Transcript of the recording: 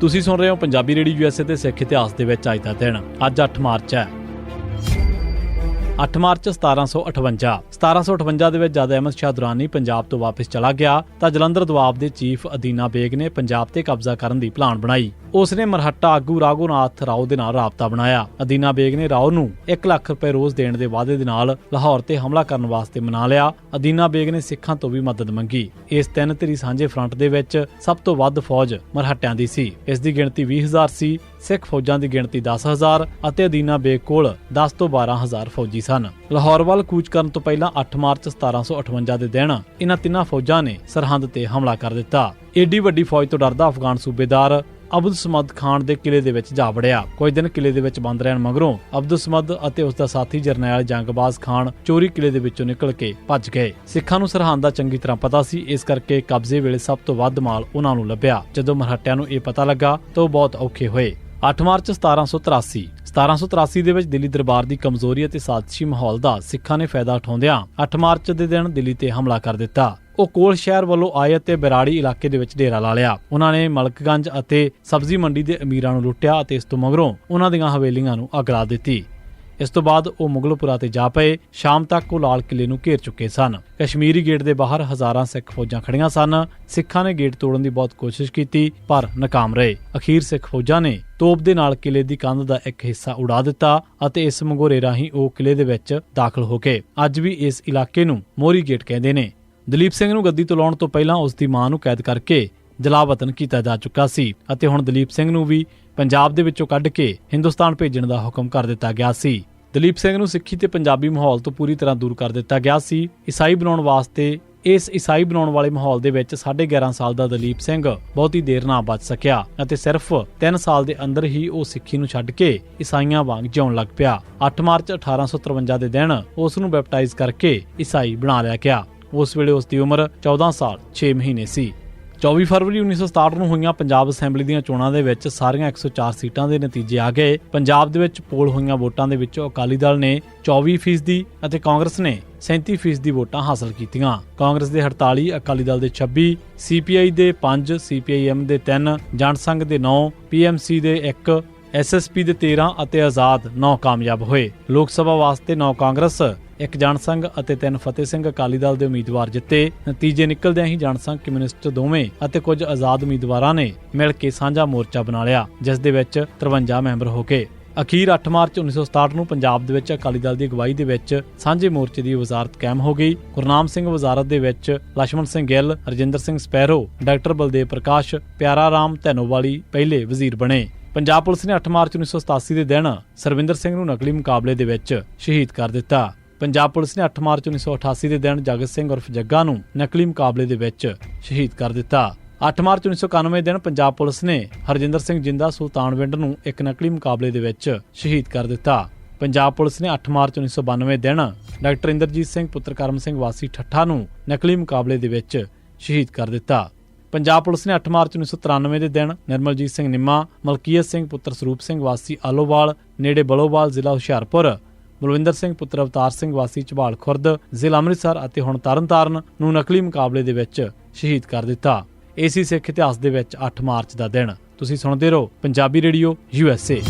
ਤੁਸੀਂ ਸੁਣ ਰਹੇ ਹੋ ਪੰਜਾਬੀ ਰੇਡੀਓ ਯੂਐਸਏ ਤੇ ਸਿੱਖ ਇਤਿਹਾਸ ਦੇ ਵਿੱਚ ਅੱਜ ਦਾ ਦਿਨ, ਅੱਜ 8 ਮਾਰਚ ਹੈ। 8 ਮਾਰਚ 1758 1758 ਦੇ ਵਿੱਚ ਜਦ ਅਹਿਮਦ ਸ਼ਾਹ ਦੁਰਾਨੀ ਪੰਜਾਬ ਤੋਂ ਵਾਪਸ ਚਲਾ ਗਿਆ, ਤਾਂ ਜਲੰਧਰ ਦਵਾਬ ਦੇ ਚੀਫ ਅਦੀਨਾ ਬੇਗ ਨੇ ਪੰਜਾਬ ਤੇ ਕਬਜ਼ਾ ਕਰਨ ਦੀ ਪਲਾਨ ਬਣਾਈ। ਉਸ ਨੇ ਮਰਹੱਟਾ ਆਗੂ ਰਾਘੋਨਾਥ ਰਾਓ ਦੇ ਨਾਲ ਰਾਬਤਾ ਬਣਾਇਆ। ਅਦੀਨਾ ਬੇਗ ਨੇ ਰਾਓ ਨੂੰ 1 ਲੱਖ ਰੁਪਏ ਰੋਜ਼ ਦੇਣ ਦੇ ਵਾਅਦੇ ਦੇ ਨਾਲ ਲਾਹੌਰ ਤੇ ਹਮਲਾ ਕਰਨ ਵਾਸਤੇ ਮਨਾ ਲਿਆ। ਅਦੀਨਾ ਬੇਗ ਨੇ ਸਿੱਖਾਂ ਤੋਂ ਵੀ ਮਦਦ ਮੰਗੀ। ਇਸ ਤਿੰਨ ਧਿਰੀ ਸਾਂਝੇ ਫਰੰਟ ਦੇ ਵਿੱਚ ਸਭ ਤੋਂ ਵੱਧ ਫੌਜ ਮਰਹੱਟਿਆਂ ਦੀ ਸੀ। ਇਸ ਦੀ ਗਿਣਤੀ 20000 ਸੀ। ਸਿੱਖ ਫੌਜਾਂ ਦੀ ਗਿਣਤੀ 10000 ਅਤੇ ਅਦੀਨਾ ਬੇਗ ਕੋਲ 10 ਤੋਂ 12000 ਫੌਜੀ ਸਨ। ਲਾਹੌਰ ਵੱਲ ਕੂਚ ਕਰਨ ਤੋਂ ਪਹਿਲਾਂ 8 ਮਾਰਚ 1758 ਦੇ ਦਿਨ ਇਹਨਾਂ ਤਿੰਨਾਂ ਫੌਜਾਂ ਨੇ ਸਰਹੰਦ ਤੇ ਹਮਲਾ ਕਰ ਦਿੱਤਾ। ਏਡੀ ਵੱਡੀ ਫੌਜ ਤੋਂ ਡਰਦਾ ਅਫਗਾਨ ਸੂਬੇਦਾਰ ਅਬਦੁਲ ਸਮਦ ਖਾਨ ਦੇ ਕਿਲੇ ਦੇ ਵਿੱਚ ਜਾ ਵੜਿਆ। ਕੁਝ ਦਿਨ ਕਿਲੇ ਦੇ ਵਿੱਚ ਬੰਦ ਰਹਿਣ ਮਗਰੋਂ ਅਬਦੁਲ ਸਮਦ ਅਤੇ ਉਸ ਦਾ ਸਾਥੀ ਜਰਨੈਲ ਜੰਗਬਾਜ਼ ਖਾਨ ਚੋਰੀ ਕਿਲੇ ਦੇ ਵਿੱਚੋਂ ਨਿਕਲ ਕੇ ਭੱਜ ਗਏ। ਸਿੱਖਾਂ ਨੂੰ ਸਰਹੰਦ ਦਾ ਚੰਗੀ ਤਰ੍ਹਾਂ ਪਤਾ ਸੀ, ਇਸ ਕਰਕੇ ਕਬਜ਼ੇ ਵੇਲੇ ਸਭ ਤੋਂ ਵੱਧ ਮਾਲ ਉਹਨਾਂ ਨੂੰ ਲੱਭਿਆ। ਜਦੋਂ ਮਰਹੱਟਿਆਂ ਨੂੰ ਇਹ ਪਤਾ ਲੱਗਾ ਤਾਂ ਉਹ ਬਹੁਤ ਔਖੇ ਹੋਏ। 8 ਮਾਰਚ 1783 1783 ਦੇ ਵਿੱਚ ਦਿੱਲੀ ਦਰਬਾਰ ਦੀ ਕਮਜ਼ੋਰੀ ਅਤੇ ਸਾਜ਼ਿਸ਼ੀ ਮਾਹੌਲ ਦਾ ਸਿੱਖਾਂ ਨੇ ਫਾਇਦਾ ਉਠਾਉਂਦਿਆਂ 8 ਮਾਰਚ ਦੇ ਦਿਨ ਦਿੱਲੀ ਤੇ ਹਮਲਾ ਕਰ ਦਿੱਤਾ। ਉਹ ਕੋਲ ਸ਼ਹਿਰ ਵੱਲੋਂ ਆਏ ਅਤੇ ਬਰਾੜੀ ਇਲਾਕੇ ਦੇ ਵਿੱਚ ਡੇਰਾ ਲਾ ਲਿਆ। ਉਹਨਾਂ ਨੇ ਮਲਕਗੰਜ ਅਤੇ ਸਬਜ਼ੀ ਮੰਡੀ ਦੇ ਅਮੀਰਾਂ ਨੂੰ ਲੁੱਟਿਆ ਅਤੇ ਇਸ ਤੋਂ ਮਗਰੋਂ ਉਹਨਾਂ ਦੀਆਂ ਹਵੇਲੀਆਂ ਨੂੰ ਅਗਲਾ ਦਿੱਤੀ। ਇਸ ਤੋਂ ਬਾਅਦ ਉਹ ਮੁਗਲਪੁਰਾ ਤੇ ਜਾ ਪਏ। ਸ਼ਾਮ ਤੱਕ ਉਹ ਲਾਲ ਕਿਲੇ ਨੂੰ ਘੇਰ ਚੁੱਕੇ ਸਨ। ਕਸ਼ਮੀਰੀ ਗੇਟ ਦੇ ਬਾਹਰ ਹਜ਼ਾਰਾਂ ਸਿੱਖ ਫੌਜਾਂ ਖੜੀਆਂ ਸਨ। ਸਿੱਖਾਂ ਨੇ ਗੇਟ ਤੋੜਨ ਦੀ ਬਹੁਤ ਕੋਸ਼ਿਸ਼ ਕੀਤੀ, ਪਰ ਨਾਕਾਮ ਰਹੇ। ਅਖੀਰ ਸਿੱਖ ਫੌਜਾਂ ਨੇ ਤੋਪ ਦੇ ਨਾਲ ਕਿਲੇ ਦੀ ਕੰਧ ਦਾ ਇੱਕ ਹਿੱਸਾ ਉਡਾ ਦਿੱਤਾ ਅਤੇ ਇਸ ਮੰਗੋਰੇ ਰਾਹੀਂ ਉਹ ਕਿਲੇ ਦੇ ਵਿੱਚ ਦਾਖਲ ਹੋ ਗਏ ਅੱਜ ਵੀ ਇਸ ਇਲਾਕੇ ਨੂੰ ਮੋਰੀ ਗੇਟ ਕਹਿੰਦੇ ਨੇ। ਦਲੀਪ ਸਿੰਘ ਨੂੰ ਗੱਦੀ ਤੋਂ ਲਾਉਣ ਤੋਂ ਪਹਿਲਾਂ ਉਸ ਦੀ ਮਾਂ ਨੂੰ ਕੈਦ ਕਰਕੇ ਜਲਾਵਤਨ ਕੀਤਾ ਜਾ ਚੁੱਕਾ ਸੀ ਅਤੇ ਹੁਣ ਦਲੀਪ ਸਿੰਘ ਨੂੰ ਵੀ ਪੰਜਾਬ ਦੇ ਵਿੱਚੋਂ ਕੱਢ ਕੇ ਹਿੰਦੁਸਤਾਨ ਭੇਜਣ ਦਾ ਹੁਕਮ ਕਰ ਦਿੱਤਾ ਗਿਆ ਸੀ। ਦਲੀਪ ਸਿੰਘ ਨੂੰ ਸਿੱਖੀ ਤੇ ਪੰਜਾਬੀ ਮਾਹੌਲ ਤੋਂ ਪੂਰੀ ਤਰ੍ਹਾਂ ਦੂਰ ਕਰ ਦਿੱਤਾ ਗਿਆ ਸੀ। ਈਸਾਈ ਬਣਾਉਣ ਵਾਸਤੇ ਇਸ ਈਸਾਈ ਬਣਾਉਣ ਵਾਲੇ ਮਾਹੌਲ ਦੇ ਵਿੱਚ 11.5 ਸਾਲ ਦਾ ਦਲੀਪ ਸਿੰਘ ਬਹੁਤੀ ਦੇਰ ਨਾ ਬਚ ਸਕਿਆ ਅਤੇ ਸਿਰਫ 3 ਸਾਲ ਦੇ ਅੰਦਰ ਹੀ ਉਹ ਸਿੱਖੀ ਨੂੰ ਛੱਡ ਕੇ ਈਸਾਈਆਂ ਵਾਂਗ ਜਿਉਣ ਲੱਗ ਪਿਆ। 8 ਮਾਰਚ 1853 ਦੇ ਦਿਨ ਉਸ ਨੂੰ ਬੈਪਟਾਈਜ਼ ਕਰਕੇ ਈਸਾਈ ਬਣਾ ਲਿਆ ਗਿਆ। ਉਸ ਵੇਲੇ ਉਸ ਦੀ ਉਮਰ 14 ਸਾਲ 6 ਮਹੀਨੇ ਸੀ। 24 ਫਰਵਰੀ 1967 ਨੂੰ ਹੋਈਆਂ ਪੰਜਾਬ ਅਸੈਂਬਲੀ ਦੀਆਂ ਚੋਣਾਂ ਦੇ ਵਿੱਚ ਸਾਰੀਆਂ 104 ਸੀਟਾਂ ਦੇ ਨਤੀਜੇ ਆ ਗਏ। ਪੰਜਾਬ ਦੇ ਵਿੱਚ ਪੋਲ ਹੋਈਆਂ ਵੋਟਾਂ ਦੇ ਵਿੱਚੋਂ ਅਕਾਲੀ ਦਲ ਨੇ 24% ਅਤੇ ਕਾਂਗਰਸ ਨੇ 37% ਵੋਟਾਂ ਹਾਸਲ ਕੀਤੀਆਂ। ਕਾਂਗਰਸ ਦੇ 48 ਅਕਾਲੀ ਦਲ ਦੇ 26 ਸੀਪੀਆਈ ਦੇ 5 ਸੀਪੀਆਈਐਮ ਦੇ 3 ਜਨਸੰਘ ਦੇ 9 ਪੀਐਮਸੀ ਦੇ 1 ਐਸਐਸਪੀ ਦੇ 13 ਅਤੇ ਆਜ਼ਾਦ 9 ਕਾਮਯਾਬ ਹੋਏ। ਲੋਕ ਸਭਾ ਵਾਸਤੇ 9 ਕਾਂਗਰਸ ਇੱਕ ਜਾਣ ਸੰਘ ਅਤੇ ਤਿੰਨ ਫਤਿਹ ਸਿੰਘ ਅਕਾਲੀ ਦਲ ਦੇ ਉਮੀਦਵਾਰ ਜਿੱਤੇ ਨਤੀਜੇ ਨਿਕਲਦਿਆਂ ਹੀ ਜਾਣ ਸੰਘ ਕਮਿਊਨਿਸਟ ਦੋਵੇਂ ਅਤੇ ਕੁਝ ਆਜ਼ਾਦ ਉਮੀਦਵਾਰਾਂ ਨੇ ਮਿਲ ਕੇ ਸਾਂਝਾ ਮੋਰਚਾ ਬਣਾ ਲਿਆ ਜਿਸ ਦੇ ਵਿੱਚ 53 ਮੈਂਬਰ ਹੋ ਕੇ ਅਖੀਰ 8 ਮਾਰਚ 1967 ਨੂੰ ਪੰਜਾਬ ਦੇ ਵਿੱਚ ਅਕਾਲੀ ਦਲ ਦੀ ਅਗਵਾਈ ਦੇ ਵਿੱਚ ਸਾਂਝੇ ਮੋਰਚੇ ਦੀ ਵਜ਼ਾਰਤ ਕਾਇਮ ਹੋ ਗਈ। ਗੁਰਨਾਮ ਸਿੰਘ ਵਜ਼ਾਰਤ ਦੇ ਵਿੱਚ ਲక్ష్మణ ਸਿੰਘ ਗਿੱਲ, ਰਜਿੰਦਰ ਸਿੰਘ ਸਪੈਰੋ, ਡਾਕਟਰ ਬਲਦੇਵ ਪ੍ਰਕਾਸ਼, ਪਿਆਰਾ ਰਾਮ ਧੈਨੋਵਾਲੀ ਪਹਿਲੇ ਵਜ਼ੀਰ ਬਣੇ। ਪੰਜਾਬ ਪੁਲਿਸ ਨੇ 8 ਮਾਰਚ 1987 ਦੇ ਦਿਨ ਸਰਵਿੰਦਰ ਸਿੰਘ ਨੂੰ ਨਕਲੀ ਮੁਕਾਬਲੇ ਦੇ ਵਿੱਚ ਸ਼ਹੀਦ ਕਰ ਦਿੱਤਾ। ਪੰਜਾਬ ਪੁਲਿਸ ਨੇ 8 ਮਾਰਚ 1988 ਦੇ ਦਿਨ ਜਗਤ ਸਿੰਘ ਉਰਫ ਜੱਗਾ ਨੂੰ ਨਕਲੀ ਮੁਕਾਬਲੇ ਦੇ ਵਿੱਚ ਸ਼ਹੀਦ ਕਰ ਦਿੱਤਾ। 8 ਮਾਰਚ 1991 ਦਿਨ ਪੰਜਾਬ ਪੁਲਿਸ ਨੇ ਹਰਜਿੰਦਰ ਸਿੰਘ ਜਿੰਦਾ ਸੁਲਤਾਨਵਿੰਡ ਨੂੰ ਇੱਕ ਨਕਲੀ ਮੁਕਾਬਲੇ ਦੇ ਵਿੱਚ ਸ਼ਹੀਦ ਕਰ ਦਿੱਤਾ। ਪੰਜਾਬ ਪੁਲਿਸ ਨੇ 8 ਮਾਰਚ 1992 ਦਿਨ ਡਾਕਟਰ ਇੰਦਰਜੀਤ ਸਿੰਘ, ਪੁੱਤਰ ਕਰਮ ਸਿੰਘ, ਵਾਸੀ ਠੱਠਾ ਨੂੰ ਨਕਲੀ ਮੁਕਾਬਲੇ ਦੇ ਵਿੱਚ ਸ਼ਹੀਦ ਕਰ ਦਿੱਤਾ। ਪੰਜਾਬ ਪੁਲਿਸ ਨੇ 8 ਮਾਰਚ 1993 ਦੇ ਦਿਨ ਨਿਰਮਲਜੀਤ ਸਿੰਘ ਨਿੰਮਾ, ਮਲਕੀਅਤ ਸਿੰਘ, ਪੁੱਤਰ ਸਰੂਪ ਸਿੰਘ, ਵਾਸੀ ਆਲੋਵਾਲ, ਨੇੜੇ ਬਲੋਵਾਲ ਜ਼ਿਲ੍ਹਾ ਹੁਸ਼ਿਆਰਪੁਰ ਬਲਵਿੰਦਰ ਸਿੰਘ ਪੁੱਤਰ ਅਵਤਾਰ ਸਿੰਘ ਵਾਸੀ ਝਬਾਲ ਖੁਰਦ, ਜ਼ਿਲ੍ਹਾ ਅੰਮ੍ਰਿਤਸਰ ਅਤੇ ਹੁਣ ਤਰਨਤਾਰਨ ਨੂੰ ਨਕਲੀ ਮੁਕਾਬਲੇ ਦੇ ਵਿੱਚ ਸ਼ਹੀਦ ਕਰ ਦਿੱਤਾ। ਏਸੀ ਸਿੱਖ ਇਤਿਹਾਸ ਦੇ ਵਿੱਚ 8 ਮਾਰਚ ਦਾ ਦਿਨ। ਤੁਸੀਂ ਸੁਣਦੇ ਰਹੋ ਪੰਜਾਬੀ ਰੇਡੀਓ ਯੂਐਸਏ